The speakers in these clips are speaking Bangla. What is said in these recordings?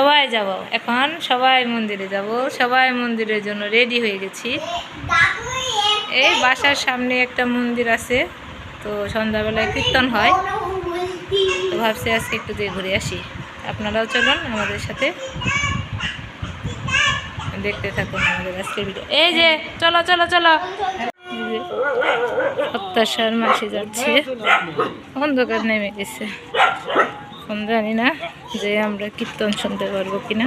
সবাই যাব। এখন সবাই মন্দিরে যাব। সবাই মন্দিরের জন্য রেডি হয়ে গেছি। এই বাসার সামনে একটা মন্দির আছে। তো সন্ধ্যাবেলায় কীর্তন হয়। তো ভাবছি আজকে একটু দিয়ে ঘুরে আসি। আপনারাও চলুন আমাদের সাথে। দেখতে থাকুন আমাদের আজকের ভিডিও এই যে, চলো চলো চলো। অত্যাচার মাসি যাচ্ছে। অন্ধকার নেমে গেছে। এখন জানি না যে আমরা কীর্তন শুনতে পারব কিনা।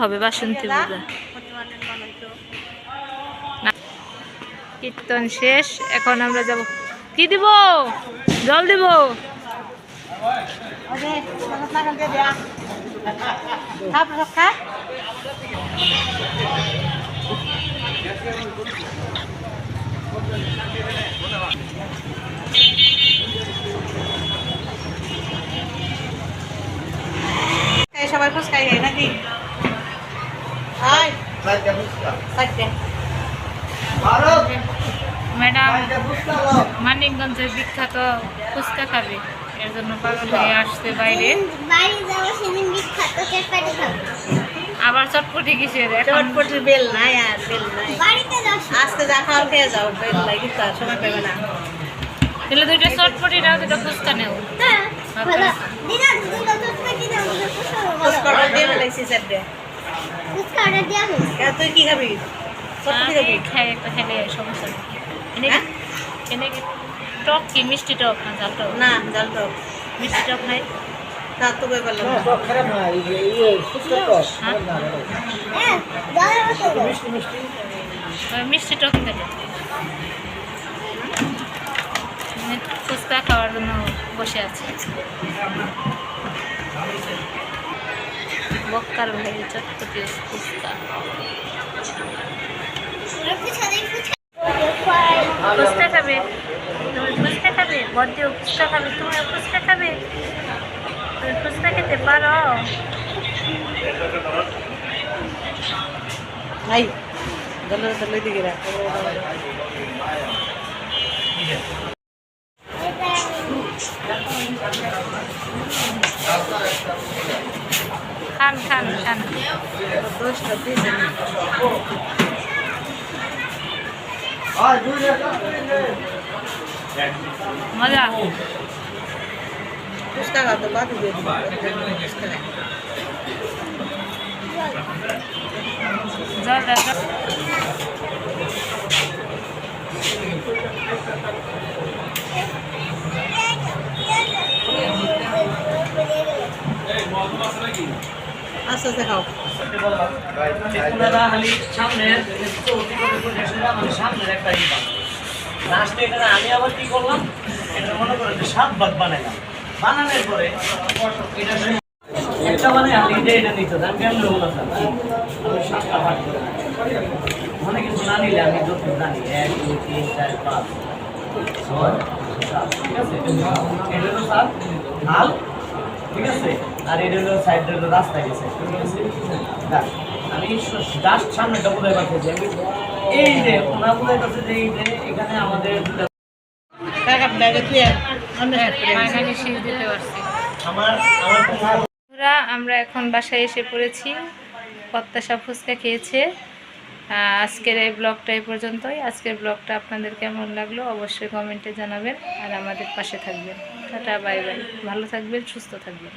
হবে বাসন্তী পূজা। কীর্তন শেষ এখন আমরা যাব। কি দিব? জল দিব? সবাই ফুচকাই খাই নাকি? ম্যাডাম মানিকগঞ্জের বিখ্যাত ফুচকা খাবে। এর জন্য পাগল হয়ে আসছে বাইরে। চটপাটি আবার চটপটি কিসের? এখন চটপটির বেল নাই আর বেল নাই। আজকে যা খাওয়ার খেয়ে যাও বেল নাই কিন্তু আর সময় পাবে না। তাহলে দুইটা চটপটি নাও দুটো ফুচকা নেও। হ্যাঁ চটপাটি দাও ফুচকাটা দিয়ে ফেলেছি চারটে ফুচকা অর্ডার তুই কি খাবি? আমি খাই একটা খেলে সমস্যা নেই। এনে হ্যাঁ? এনে টক কি? মিষ্টি টক না ঝাল টক? না জাল তো মিষ্টি টক খাই তা তো বই বললাম না। খারাপ না এই এই ফুচকা তো না হ্যাঁ। মিষ্টি মিষ্টি মিষ্টি। টক খেলে ফুচকা খাওয়ার জন্য বসে আছে। বক্কার ভাই চটপটি ফুচকা ফুচকা খাবে? তুমি ফুচকা খাবে? বদ্দিও ফুচকা খাবে? তুমি ফুচকা খাবে? তুমি ফুচকা খেতে পারো? নাই দলে দলে দিকে রাখ। খান খান খান মজা ফুচকা খাওয়া বাদ। জল দাও, জল। আস্তে আস্তে খাও চেতনাটা খালি সামনের চৌকি করে করে সেটা মানে সামনের একটা ই বানাবো। লাস্টে এটা আমি আবার কি করলাম? এটা মনে করে যে সাত পরে এটা একটা মানে আমি যে এটা নিতে আমি কেমন মানে কিছু না নিলে আমি যত জানি, এক, দুই, তিন, চার, পাঁচ, ছয়, সাত, ঠিক আছে? এটা ঠিক আছে? আর এটা হলো সাইড হলো রাস্তা গেছে। ঠিক আছে? আমি জাস্ট সামনেটা আমি এই যে ওনা বলে পাচ্ছে যে এই যে এখানে আমাদের বন্ধুরা আমরা এখন বাসায় এসে পড়েছি। প্রত্যাশা ফুচকা খেয়েছে। আজকের এই ব্লগটা এই পর্যন্তই। আজকের ব্লগটা আপনাদের কেমন লাগল অবশ্যই কমেন্টে জানাবেন আর আমাদের পাশে থাকবেন। টাটা বাই বাই ভালো থাকবেন সুস্থ থাকবেন।